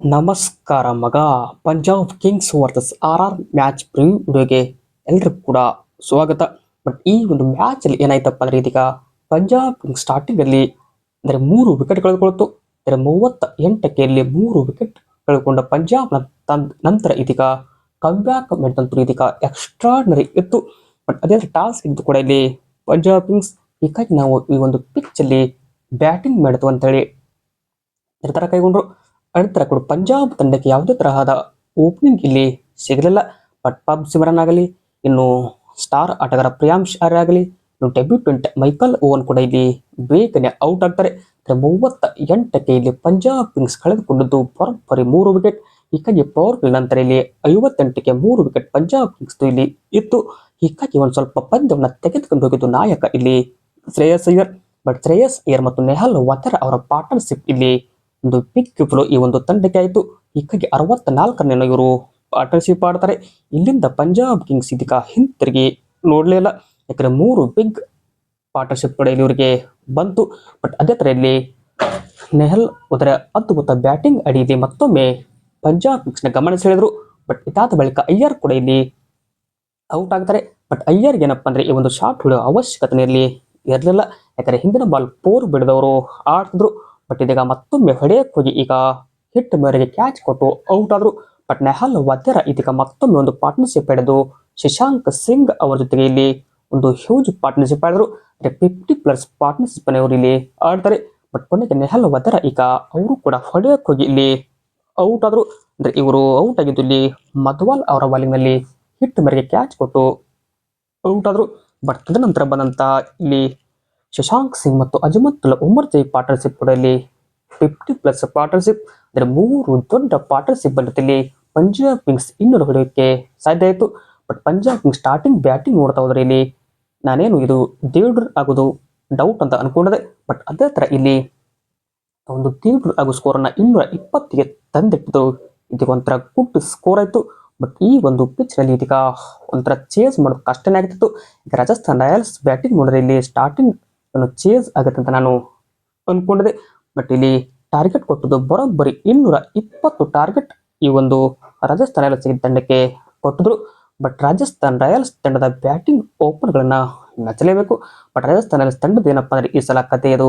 ನಮಸ್ಕಾರ ಮಗ. Punjab Kings versus R R match preview ವಿಡಿಯೋಗೆ ಎಲ್ರಿಗೂ ಕೂಡ ಸ್ವಾಗತ. ಬಟ್ ಈ ಒಂದು ಮ್ಯಾಚಲ್ಲಿ ಏನಾಯ್ತಪ್ಪ ಅಂದ್ರೆ ಇದೀಗ ಪಂಜಾಬ್ ಕಿಂಗ್ಸ್ ಸ್ಟಾರ್ಟಿಂಗ್ ಅಲ್ಲಿ ಅಂದರೆ ಮೂರು ವಿಕೆಟ್ ಕಳೆದುಕೊಳ್ತು. ಅಂದರೆ ಮೂವತ್ತ ಎಂಟಕ್ಕೆ ಇಲ್ಲಿ ಮೂರು ವಿಕೆಟ್ ಕಳೆದುಕೊಂಡ ಪಂಜಾಬ್ ನಂತರ ಇದೀಗ ಕಮ್ಬ್ಯಾಕ್ ಮಾಡಿದಂತೂ ಇದೀಗ ಎಕ್ಸ್ಟ್ರಾಡ್ನರಿ ಇತ್ತು. ಬಟ್ ಅದೇ ಟಾಸ್ ಇದ್ದು ಕೂಡ ಇಲ್ಲಿ ಪಂಜಾಬ್ ಕಿಂಗ್ಸ್ ಹೀಗಾಗಿ ನಾವು ಈ ಒಂದು ಪಿಚ್ಚಲ್ಲಿ ಬ್ಯಾಟಿಂಗ್ ಮಾಡಿತು ಅಂತೇಳಿ ನಿರ್ಧಾರ ಕೈಗೊಂಡ್ರು. ಅನಂತರ ಕೂಡ ಪಂಜಾಬ್ ತಂಡಕ್ಕೆ ಯಾವುದೇ ತರಹದ ಓಪನಿಂಗ್ ಇಲ್ಲಿ ಸಿಗಲಿಲ್ಲ. ಬಟ್ ಪಬ್ ಸಿಮರನ್ ಆಗಲಿ ಇನ್ನು ಸ್ಟಾರ್ ಆಟಗಾರ ಪ್ರಿಯಾಂಶ್ ಆಗಲಿ ಇನ್ನು ಡೆಬ್ಯೂಟೆಂಟ್ ಮೈಕಲ್ ಓವನ್ ಕೂಡ ಇಲ್ಲಿ ಬೇಗನೆ ಔಟ್ ಆಗ್ತಾರೆ. ಮೂವತ್ತ ಎಂಟಕ್ಕೆ ಇಲ್ಲಿ ಪಂಜಾಬ್ ಕಿಂಗ್ಸ್ ಕಳೆದುಕೊಂಡದ್ದು ಪರಂಪರೆ ಮೂರು ವಿಕೆಟ್ ಹೀಗಾಗಿ ಪವರ್ ಪ್ಲೇ ನಂತರ ಇಲ್ಲಿ ಐವತ್ತೆಂಟಕ್ಕೆ ಮೂರು ವಿಕೆಟ್ ಪಂಜಾಬ್ ಕಿಂಗ್ಸ್ ಇಲ್ಲಿ ಇತ್ತು. ಹೀಗಾಗಿ ಒಂದು ಸ್ವಲ್ಪ ಪಂದ್ಯವನ್ನು ತೆಗೆದುಕೊಂಡು ಹೋಗಿದ್ದು ನಾಯಕ ಇಲ್ಲಿ ಶ್ರೇಯಸ್ ಅಯ್ಯರ್. ಬಟ್ ಶ್ರೇಯಸ್ ಅಯ್ಯರ್ ಮತ್ತು ನೆಹಲ್ ವತರ ಅವರ ಪಾರ್ಟ್ನರ್ಶಿಪ್ ಇಲ್ಲಿ ಒಂದು ಬಿಗ್ ಫ್ಲೋ ಈ ಒಂದು ತಂಡಕ್ಕೆ ಆಯಿತು. ಹೀಗಾಗಿ ಅರವತ್ತ ನಾಲ್ಕರನೇನೋ ಇವರು ಪಾರ್ಟ್ನರ್ಶಿಪ್ ಆಡ್ತಾರೆ. ಇಲ್ಲಿಂದ ಪಂಜಾಬ್ ಕಿಂಗ್ಸ್ ಇದೀಗ ಹಿಂತಿರುಗಿ ನೋಡಲೇ ಇಲ್ಲ. ಯಾಕಂದರೆ ಮೂರು ಬಿಗ್ ಪಾರ್ಟ್ನರ್ಶಿಪ್ ಕೂಡ ಇವರಿಗೆ ಬಂತು. ಬಟ್ ಅದೇ ಥರ ಇಲ್ಲಿ ನೆಹಲ್ ಅದರ ಅದ್ಭುತ ಬ್ಯಾಟಿಂಗ್ ಅಡಿಯಲ್ಲಿ ಮತ್ತೊಮ್ಮೆ ಪಂಜಾಬ್ ಕಿಂಗ್ಸ್ನ ಗಮನ ಸೆಳೆದರು. ಬಟ್ ಇದಾದ ಬಳಿಕ ಅಯ್ಯರ್ ಕೂಡ ಇಲ್ಲಿ ಔಟ್ ಆಗ್ತಾರೆ. ಬಟ್ ಅಯ್ಯರ್ಗೆ ಏನಪ್ಪ ಅಂದರೆ ಈ ಒಂದು ಶಾಟ್ ಹೊಡೆಯೋ ಅವಶ್ಯಕತೆ ಇರಲಿ ಇರಲಿಲ್ಲ. ಯಾಕಂದರೆ ಹಿಂದಿನ ಬಾಲ್ ಪೋರ್ ಬಿಡದವರು ಆಡ್ತಿದ್ರು. ಬಟ್ ಇದೀಗ ಮತ್ತೊಮ್ಮೆ ಹೊಡೆಯಕ್ಕೆ ಹೋಗಿ ಈಗ ಹಿಟ್ ಮೇರೆಗೆ ಕ್ಯಾಚ್ ಕೊಟ್ಟು ಔಟ್ ಆದ್ರು. ಬಟ್ ನೆಹಲ್ ವದ್ಯರ ಇದೀಗ ಮತ್ತೊಮ್ಮೆ ಒಂದು ಪಾರ್ಟ್ನರ್ಶಿಪ್ ಪಡೆದು ಶಶಾಂಕ್ ಸಿಂಗ್ ಅವರ ಜೊತೆಗೆ ಇಲ್ಲಿ ಒಂದು ಹ್ಯೂಜ್ ಪಾರ್ಟ್ನರ್ಶಿಪ್ ಆಡಿದ್ರು. ಅಂದ್ರೆ ಫಿಫ್ಟಿ ಪ್ಲಸ್ ಪಾರ್ಟ್ನರ್ಶಿಪ್ ಅವರು ಇಲ್ಲಿ ಆಡ್ತಾರೆ. ಬಟ್ ಕೊನೆಗೆ ನೆಹಲ್ ವದರ ಈಗ ಅವರು ಕೂಡ ಹೊಡೆಯಕ್ಕೆ ಹೋಗಿ ಇಲ್ಲಿ ಔಟ್ ಆದ್ರು. ಅಂದ್ರೆ ಇವರು ಔಟ್ ಆಗಿದ್ದು ಇಲ್ಲಿ ಮಧ್ವಾಲ್ ಅವರ ವಾಲಿನಲ್ಲಿ ಹಿಟ್ ಮೇರೆಗೆ ಕ್ಯಾಚ್ ಕೊಟ್ಟು ಔಟ್ ಆದ್ರು. ಬಟ್ ತದನಂತರ ಬಂದಂತ ಇಲ್ಲಿ ಶಶಾಂಕ್ ಸಿಂಗ್ ಮತ್ತು ಅಜಮತ್ ಉಮರ್ ಜೈ ಪಾರ್ಟ್ನರ್ಶಿಪ್ ಕೂಡ ಇಲ್ಲಿ ಫಿಫ್ಟಿ ಪ್ಲಸ್ ಪಾರ್ಟ್ನರ್ಶಿಪ್, ಅಂದರೆ ಮೂರು ದೊಡ್ಡ ಪಾರ್ಟ್ನರ್ಶಿಪ್ ಬಂಡದಲ್ಲಿ ಪಂಜಾಬ್ ಕಿಂಗ್ಸ್ ಇನ್ನೂರು ಹೊಡೆಯೋಕ್ಕೆ ಸಾಧ್ಯ ಆಯಿತು. But Punjab Kings starting batting ನೋಡ್ತಾ ಹೋದ್ರೆ ಇಲ್ಲಿ ನಾನೇನು ಇದು ದೇವ್ರ ಆಗೋದು ಡೌಟ್ ಅಂತ ಅನ್ಕೊಂಡಿದೆ ಬಟ್ ಅದೇ ಥರ ಇಲ್ಲಿ ಒಂದು ದೇವ್ರ ಆಗೋ ಸ್ಕೋರನ್ನು ಇನ್ನೂರ ಇಪ್ಪತ್ತಿಗೆ ತಂದಿಟ್ಟಿದ್ದು ಇದಕ್ಕೆ ಗುಡ್ ಸ್ಕೋರ್ ಆಯಿತು. ಬಟ್ ಈ ಒಂದು ಪಿಚ್ನಲ್ಲಿ ಇದೀಗ ಒಂಥರ ಚೇಸ್ ಮಾಡೋದು ಕಷ್ಟನೇ ಆಗ್ತಿತ್ತು. ಈಗ ರಾಜಸ್ಥಾನ್ ರಾಯಲ್ಸ್ ಬ್ಯಾಟಿಂಗ್ ನೋಡಿದ್ರೆ ಇಲ್ಲಿ ಸ್ಟಾರ್ಟಿಂಗ್ ಚೇಸ್ ಆಗುತ್ತೆ ಅಂತ ನಾನು ಅನ್ಕೊಂಡಿದೆ ಬಟ್ ಇಲ್ಲಿ ಟಾರ್ಗೆಟ್ ಕೊಟ್ಟದ್ದು ಬರೋಬ್ಬರಿ ಇನ್ನೂರ ಇಪ್ಪತ್ತು ಟಾರ್ಗೆಟ್ ಈ ಒಂದು ರಾಜಸ್ಥಾನ್ ರಾಯಲ್ಸ್ ತಂಡಕ್ಕೆ ಕೊಟ್ಟಿದ್ರು. ಬಟ್ ರಾಜಸ್ಥಾನ್ ರಾಯಲ್ಸ್ ತಂಡದ ಬ್ಯಾಟಿಂಗ್ ಓಪನ್ಗಳನ್ನ ಮೆಚ್ಚಲೇಬೇಕು. ಬಟ್ ರಾಜಸ್ಥಾನ್ ರಾಯಲ್ಸ್ ತಂಡದ ಏನಪ್ಪಾ ಅಂದ್ರೆ ಈ ಸಲ ಕತೆ ಅದು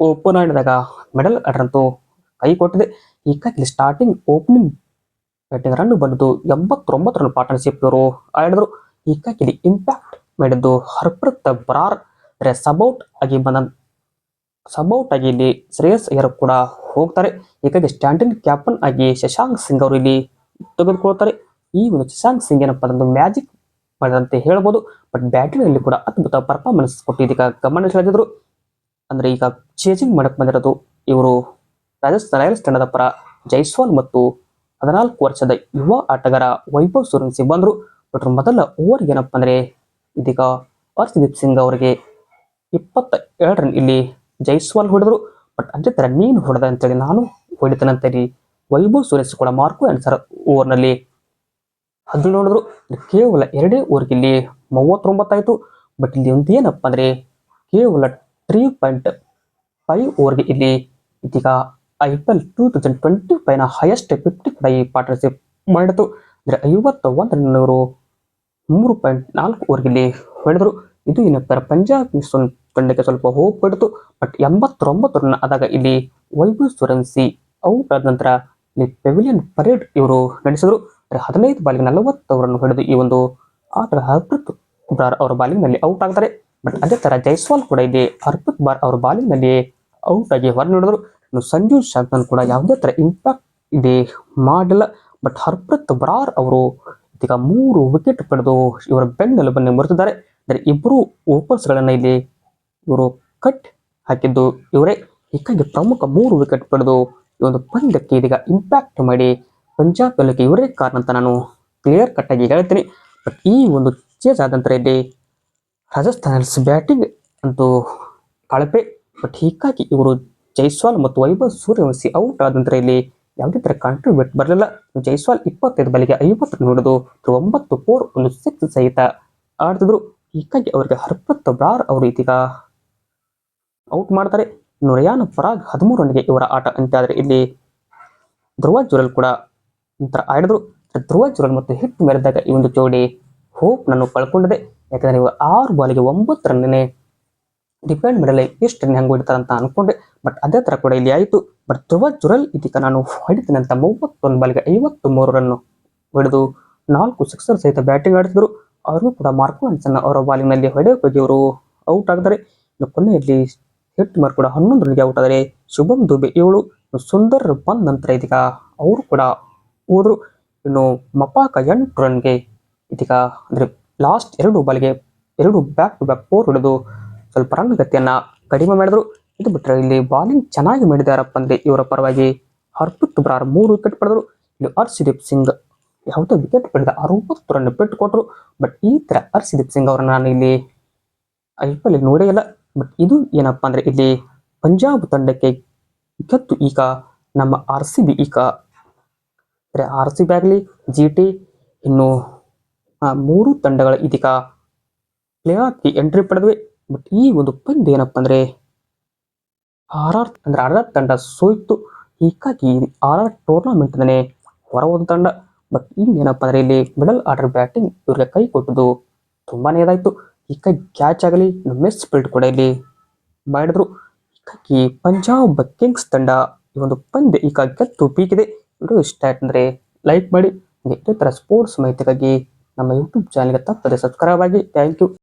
ಓಪನ್ ಆಡಿದಾಗ ಮೆಡಲ್ ಆರ್ಡರ್ ಕೈ ಕೊಟ್ಟಿದೆ. ಹೀಗಾಗಿ ಸ್ಟಾರ್ಟಿಂಗ್ ಓಪನಿಂಗ್ ಬ್ಯಾಟಿಂಗ್ ರನ್ ಬಂದದ್ದು ಎಂಬತ್ತೊಂಬತ್ತು ರನ್ ಪಾರ್ಟ್ನರ್ಶಿಪ್ ಇವರು ಆಡಿದ್ರು. ಹೀಗಾಗಿ ಇಲ್ಲಿ ಇಂಪ್ಯಾಕ್ಟ್ ಮಾಡಿದ್ದು ಹರ್ಪ್ರತ್ ಬರಾರ್. ಅಂದ್ರೆ ಸಬೌಟ್ ಆಗಿ ಬಂದ ಸಬೌಟ್ ಆಗಿ ಇಲ್ಲಿ ಶ್ರೇಯಸ್ ಅಯ್ಯರ್ ಕೂಡ ಹೋಗ್ತಾರೆ. ಹೀಗಾಗಿ ಸ್ಟ್ಯಾಂಡಿನ್ ಕ್ಯಾಪ್ಟನ್ ಆಗಿ ಶಶಾಂಕ್ ಸಿಂಗ್ ಅವರು ಇಲ್ಲಿ ತೆಗೆದುಕೊಳ್ತಾರೆ. ಈ ಒಂದು ಶಶಾಂಕ್ ಸಿಂಗ್ ಏನಪ್ಪ ಒಂದು ಮ್ಯಾಜಿಕ್ ಮಾಡಿದಂತೆ ಹೇಳ್ಬೋದು. ಬಟ್ ಬ್ಯಾಟಿಂಗ್ ಕೂಡ ಅದ್ಭುತ ಪರ್ಫಾರ್ಮೆನ್ಸ್ ಕೊಟ್ಟು ಇದೀಗ ಗಮನ ಸೆಳೆದಿದ್ರು. ಅಂದ್ರೆ ಈಗ ಚೇಜಿಂಗ್ ಮಾಡಕ್ಕೆ ಬಂದಿರೋದು ಇವರು ರಾಜಸ್ಥಾನ್ ರಾಯಲ್ಸ್ ತಂಡದ ಪರ ಜೈಸ್ವಾಲ್ ಮತ್ತು ಹದಿನಾಲ್ಕು ವರ್ಷದ ಯುವ ಆಟಗಾರ ವೈಭವ್ ಸೂರ್ಯವಂಶಿ ಬಂದ್ರು. ಬಟ್ ಮೊದಲ ಓವರ್ ಏನಪ್ಪ ಅಂದರೆ ಇದೀಗ ಹರ್ಷದೀಪ್ ಸಿಂಗ್ ಅವರಿಗೆ ಇಪ್ಪತ್ತ ಎರಡು ರನ್ ಇಲ್ಲಿ ಜೈಸ್ವಾಲ್ ಹೊಡೆದ್ರು. ಬಟ್ ಅದೇ ರನ್ ನೀನು ಹೊಡೆದ ಅಂತೇಳಿ ನಾನು ಹೊಡಿತೇನೆ ರೀ. ವೈಭವ್ ಸುರೇಶ್ ಕೂಡ ಮಾರ್ಕು ಆನ್ಸರ್ ಓವರ್ನಲ್ಲಿ ಹದಿನೇಳು ನೋಡಿದ್ರು ಕೇವಲ ಎರಡೇ ಓವರ್ಗೆ ಇಲ್ಲಿ ಮೂವತ್ತೊಂಬತ್ತಾಯಿತು ಬಟ್ ಇಲ್ಲಿ ಒಂದು ಏನಪ್ಪ ಅಂದರೆ ಕೇವಲ ತ್ರೀ ಪಾಯಿಂಟ್ ಫೈವ್ ಓವರ್ಗೆ ಇಲ್ಲಿ ಇದೀಗ I P L two thousand twenty ಫೈವ್ನ highest fifty ಕೂಡ ಈ ಪಾರ್ಟ್ನರ್ಶಿಪ್ ಮಾಡಿತು ಅಂದರೆ ಐವತ್ತ ಒಂದು ರನ್ನವರು ಮೂರು ಪಾಯಿಂಟ್ ನಾಲ್ಕು ಓವರ್ಗೆ ಇಲ್ಲಿ ಹೊಡೆದರು. ಇದು ಏನಪ್ಪ ಪಂಜಾಬ್ ಒಂದು ತಂಡಕ್ಕೆ ಸ್ವಲ್ಪ ಹೋಪ್ ಬಟ್ ಎಂಬತ್ತೊಂಬತ್ತು ರನ್ ಆದಾಗ ಇಲ್ಲಿ ವೈಭವ್ ಸೂರ್ಯವಂಶಿ ಔಟ್ ಆದ ನಂತರ ಇಲ್ಲಿ ಪೆವಿಲಿಯನ್ ಪರೇಡ್ ಇವರು ನಡೆಸಿದ್ರು. ಹದಿನೈದು ಬಾಲಿಗೆ ನಲವತ್ತು ರನ್ ಹೊಡೆದು ಈ ಒಂದು ಆಟದ ಹರ್ಪ್ರೀತ್ ಬಾರ್ ಅವರ ಬಾಲಿಂಗ್ನಲ್ಲಿ ಔಟ್ ಆಗ್ತಾರೆ. ಬಟ್ ಅದೇ ತರ ಜೈಸ್ವಾಲ್ ಕೂಡ ಇಲ್ಲಿ ಹರ್ಪ್ರೀತ್ ಬಾರ್ ಅವರ ಬಾಲಿಂಗ್ನಲ್ಲಿ ಔಟ್ ಆಗಿ ಹೊರ ನೋಡಿದ್ರು. ಇನ್ನು ಸಂಜು ಶಾಂತನ್ ಕೂಡ ಯಾವುದೇ ತರ ಇಂಪ್ಯಾಕ್ಟ್ ಇದೆ ಮಾಡಿಲ್ಲ. ಬಟ್ ಹರ್ಪ್ರೀತ್ ಬ್ರಾರ್ ಅವರು ಇದೀಗ ಮೂರು ವಿಕೆಟ್ ಪಡೆದು ಇವರ ಬೆನ್ನೆಲುಬನ್ನು ಮುರಿದಿದ್ದಾರೆ. ಅಂದರೆ ಇಬ್ಬರು ಓಪನ್ಸ್ಗಳನ್ನು ಇಲ್ಲಿ ಇವರು ಕಟ್ ಹಾಕಿದ್ದು. ಇವರೇ ಹೀಗಾಗಿ ಪ್ರಮುಖ ಮೂರು ವಿಕೆಟ್ ಪಡೆದು ಈ ಒಂದು ಪಂದ್ಯಕ್ಕೆ ಇದೀಗ ಇಂಪ್ಯಾಕ್ಟ್ ಮಾಡಿ ಪಂಜಾಬ್ ಗೆಲ್ಲಕ್ಕೆ ಇವರೇ ಕಾರಣ ಅಂತ ನಾನು ಕ್ಲಿಯರ್ ಕಟ್ಟಾಗಿ ಹೇಳ್ತೀನಿ. ಬಟ್ ಈ ಒಂದು ಚೇಸ್ ಆದ ಇಲ್ಲಿ ರಾಜಸ್ಥಾನಸ್ ರಾಯಲ್ಸ್ ಬ್ಯಾಟಿಂಗ್ ಅಂತೂ ಕಳಪೆ. ಬಟ್ ಹೀಗಾಗಿ ಇವರು ಜೈಸ್ವಾಲ್ ಮತ್ತು ವೈಭವ್ ಸೂರ್ಯವಂಶಿ ಔಟ್ ಆದ ಇಲ್ಲಿ ಯಾವುದೇ ಥರ ಕಾಂಟ್ರಿಬ್ಯೂಟ್ ಬರಲಿಲ್ಲ. ಜೈಸ್ವಾಲ್ ಇಪ್ಪತ್ತೈದು ಬಲಿಗೆ ಐವತ್ತು ನೋಡೋದು ಹೊಡೆದು ಒಂಬತ್ತು ಫೋರ್ ಒಂದು ಸಿಕ್ಸ್ ಸಹಿತ ಆಡ್ತಿದ್ರು. ಹೀಗಾಗಿ ಅವರಿಗೆ ಹರ್ಪ್ರತ್ ಬ್ರಾರ್ ಅವರು ಇದೀಗ ಔಟ್ ಮಾಡ್ತಾರೆ. ಇನ್ನು ರಿಯಾನ್ ಪರಾಗ್ ಹದಿಮೂರು ರನ್ಗೆ ಇವರ ಆಟ ಅಂತಾದ್ರೆ ಇಲ್ಲಿ ಧ್ರುವ ಜುರಲ್ ಕೂಡ ನಂತರ ಆಡಿದ್ರು. ಧ್ರುವ ಜುರಲ್ ಮತ್ತು ಹಿಟ್ ಮೆರೆದಾಗ ಈ ಒಂದು ಜೋಡಿ ಹೋಪ್ ನಾನು ಕಳ್ಕೊಂಡಿದೆ ಯಾಕಂದ್ರೆ ಇವರು ಆರು ಬಾಲಿಗೆ ಒಂಬತ್ತು ರನ್ನೇ ಡಿಪೆಂಡ್ ಮೇಲೆ ಎಷ್ಟು ರನ್ ಹೆಂಗೆ ಹೊಡಿತಾರೆ ಅಂತ ಅಂದ್ಕೊಂಡೆ ಬಟ್ ಅದೇ ಥರ ಕೂಡ ಇಲ್ಲಿ ಆಯಿತು. ಬಟ್ ಧ್ರುವ ಜುರಲ್ ಇದೀಗ ನಾನು ಹೊಡಿತೀನಿ ಅಂತ ಮೂವತ್ತೊಂದು ಬಾಲಿಗೆ ಐವತ್ತು ಮೂರು ರನ್ನು ಹೊಡೆದು ನಾಲ್ಕು ಸಿಕ್ಸರ್ ಸಹಿತ ಬ್ಯಾಟಿಂಗ್ ಆಡಿಸಿದ್ರು ಅವರು ಕೂಡ ಮಾರ್ಕೋ ಅವರ ಬಾಲಿನಲ್ಲಿ ಹೊಡೆಯೋಕೆ ಹೋಗಿ ಅವರು ಔಟ್ ಆಗಿದ್ದಾರೆ ಇನ್ನು ಕೊನೆಯಲ್ಲಿ ಹಿಟ್ ಮಾರ್ ಕೂಡ ಹನ್ನೊಂದು ರನ್ಗೆ ಔಟ್ ಆದರೆ ಶುಭಂ ದುಬೆ ಏಳು, ಸುಂದರ್ ಬಂದ ನಂತರ ಇದೀಗ ಅವರು ಕೂಡ ಹೋದರು ಇನ್ನು ಮಪಾಕ ಎಂಟು ರನ್ಗೆ ಇದೀಗ ಅಂದರೆ ಲಾಸ್ಟ್ ಎರಡು ಬಾಲ್ಗೆ ಎರಡು ಬ್ಯಾಕ್ ಟು ಬ್ಯಾಕ್ ಫೋರ್ ಹೊಡೆದು ಸ್ವಲ್ಪ ರನ್ ಗತಿಯನ್ನ ಕಡಿಮೆ ಮಾಡಿದ್ರು. ಇದು ಬಿಟ್ಟರೆ ಇಲ್ಲಿ ಬಾಲಿಂಗ್ ಚೆನ್ನಾಗಿ ಮಾಡಿದಾರಪ್ಪ ಅಂದ್ರೆ ಇವರ ಪರವಾಗಿ ಹರ್ಪಿತ್ ಬ್ರಾರ್ ಮೂರು ವಿಕೆಟ್ ಪಡೆದರು. ಇಲ್ಲಿ ಹರ್ಷದೀಪ್ ಸಿಂಗ್ ಯಾವುದೋ ವಿಕೆಟ್ ಪಡೆದ ಅರವತ್ತು ರನ್ ಬಿಟ್ಟು ಕೊಟ್ಟರು ಬಟ್ ಈ ತರ ಹರ್ಷದೀಪ್ ಸಿಂಗ್ ಅವರನ್ನು ನಾನು ಇಲ್ಲಿ ಐ ಪಿ ಎಲ್ ನೋಡೇ ಇಲ್ಲ. ಬಟ್ ಇದು ಏನಪ್ಪ ಅಂದರೆ ಇಲ್ಲಿ ಪಂಜಾಬ್ ತಂಡಕ್ಕೆ ಗೆದ್ದು ಈಗ ನಮ್ಮ ಆರ್ ಸಿ ಬಿ ಈಗ ಆರ್ ಸಿ ಬಿ ಆಗಲಿ ಜಿ ಟಿ ಇನ್ನು ಮೂರು ತಂಡಗಳ ಇದೀಗ ಪ್ಲೇ ಆಫ್ಗೆ ಎಂಟ್ರಿ ಪಡೆದ್ವಿ. ಬಟ್ ಈ ಒಂದು ಪಂದ್ಯ ಏನಪ್ಪ ಅಂದರೆ ಆರ್ ಆರ್ ಅಂದ್ರೆ ಆರ್ ತಂಡ ಸೋಯ್ತು. ಹೀಗಾಗಿ ಆರ್ ಆರ್ ಟೂರ್ನಮೆಂಟ್ನೇ ಹೊರ ಒಂದು ತಂಡ. ಬಟ್ ಇನ್ನೇನಪ್ಪ ಅಂದರೆ ಇಲ್ಲಿ ಮಿಡಲ್ ಆರ್ಡರ್ ಬ್ಯಾಟಿಂಗ್ ಇವ್ರಿಗೆ ಕೈ ಕೊಟ್ಟದು ತುಂಬಾನೇ ಇದಾಯ್ತು. ಹೀಗಾಗಿ ಕ್ಯಾಚ್ ಆಗಲಿ ಮಿಸ್ ಸ್ಪಿಲ್ಟ್ ಕೂಡ ಇಲ್ಲಿ ಮಾಡಿದ್ರು ಇಕ್ಕಿ ಪಂಜಾಬ್ ಕಿಂಗ್ಸ್ ತಂಡ ಈ ಒಂದು ಪಂದ್ಯ ಈಗ ಗೆದ್ದು ಪೀಕಿದೆ. ವಿಡಿಯೋ ಇಷ್ಟ ಆಯ್ತಂದ್ರೆ ಲೈಕ್ ಮಾಡಿ ಇದೇ ಥರ ಸ್ಪೋರ್ಟ್ಸ್ ಮಾಹಿತಿಗಾಗಿ ನಮ್ಮ ಯೂಟ್ಯೂಬ್ ಚಾನಲ್ಗೆ ತಪ್ಪದೆ ಸಬ್ಸ್ಕ್ರೈಬ್ ಆಗಿ. Thank you